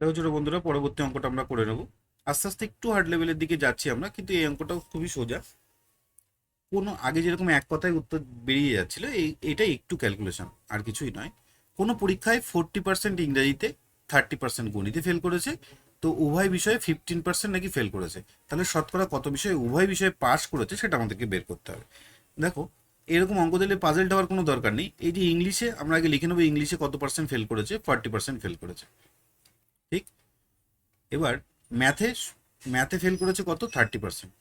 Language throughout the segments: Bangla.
দেখো ছোট বন্ধুরা, পরবর্তী অঙ্কটা আমরা করে নেব। আস্তে আস্তে একটু হার্ড লেভেলের দিকে যাচ্ছি আমরা, কিন্তু এই অঙ্কটাও খুবই সোজা। কোনো, আগে যেরকম এক কথায় উত্তর বেরিয়ে যাচ্ছিল, এই এটা একটু ক্যালকুলেশন আর কিছুই নয়। কোনো পরীক্ষায় ফোরটি পার্সেন্ট ইংরেজিতে থার্টি পার্সেন্ট গণিতে ফেল করেছে, তো উভয় বিষয়ে ফিফটিন পার্সেন্ট নাকি ফেল করেছে। তাহলে শতকরা কত বিষয়ে, উভয় বিষয়ে পাস করেছে, সেটা আমাদেরকে বের করতে হবে। দেখো, এরকম অঙ্ক দিলে পাজেল হওয়ার কোনো দরকার নেই। এই যে ইংলিশে আমরা আগে লিখে নেব ইংলিশে কত পার্সেন্ট ফেল করেছে ফর্টি পার্সেন্ট ফেল করেছে। ঠিক? এবার ম্যাথে ম্যাথে ফেল করেছে কত? থার্টি পার্সেন্ট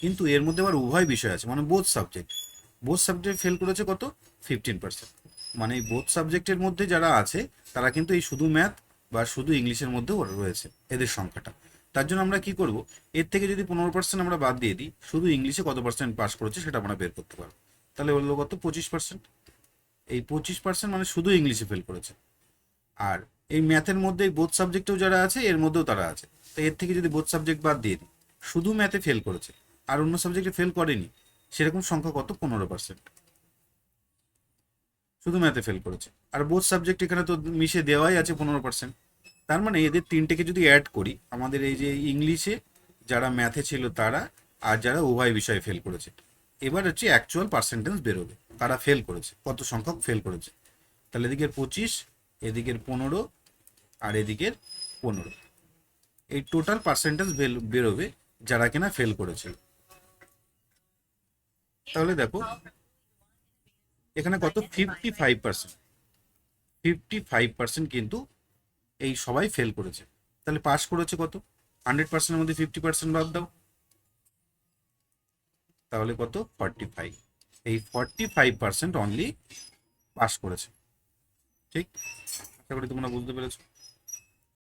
কিন্তু এর মধ্যে আবার উভয় বিষয় আছে মানে বোধ সাবজেক্ট বোধ সাবজেক্ট ফেল করেছে কত? ফিফটিন পার্সেন্ট মানে এই বোধ সাবজেক্টের মধ্যে যারা আছে, তারা কিন্তু এই শুধু ম্যাথ বা শুধু ইংলিশের মধ্যেও রয়েছে, এদের সংখ্যাটা। তার জন্য আমরা কি করব? এর থেকে যদি পনেরো পার্সেন্ট আমরা বাদ দিয়ে দিই, শুধু ইংলিশে কত পার্সেন্ট পাস করেছে সেটা আমরা বের করতে পারব। তাহলে বলল কত? পঁচিশ পার্সেন্ট এই পঁচিশ পার্সেন্ট মানে শুধু ইংলিশে ফেল করেছে। আর এই ম্যাথের মধ্যে বোধ সাবজেক্টেও যারা আছে, এর মধ্যেও তারা আছে। তো এর থেকে যদি বোধ সাবজেক্ট বাদ দিয়ে দিই, শুধু ম্যাথে ফেল করেছে, আর অন্য সাবজেক্টে ফেল করেনি, সেরকম সংখ্যা কত? পনেরো পার্সেন্ট শুধু ম্যাথে ফেল করেছে। আর বোধ সাবজেক্ট এখানে তো মিশে দেওয়াই আছে পনেরো পার্সেন্ট তার মানে এদের তিনটেকে যদি অ্যাড করি, আমাদের এই যে ইংলিশে যারা ম্যাথে ছিল তারা, আর যারা উভয় বিষয়ে ফেল করেছে, এবার হচ্ছে অ্যাকচুয়াল পার্সেন্টেজ বেরোবে। কারা ফেল করেছে? কত সংখ্যক ফেল করেছে? তাহলে এদিকের পঁচিশ এদিকের পনেরো আর এদিকের পনেরো। এই টোটাল পার্সেন্টেজ বেরোবে যারা কিনা ফেল করেছিল। তাহলে দেখো, এখানে কত? Fifty five percent fifty five percent কিন্তু এই সবাই ফেল করেছে। তাহলে পাস করেছে কত? হান্ড্রেড পার্সেন্টের মধ্যে ফিফটি পার্সেন্ট বাদ দাও। তাহলে কত? ফর্টি ফাইভ এই forty five percent only pass করেছে। ঠিক? আশা করি তোমরা বুঝতে পেরেছ।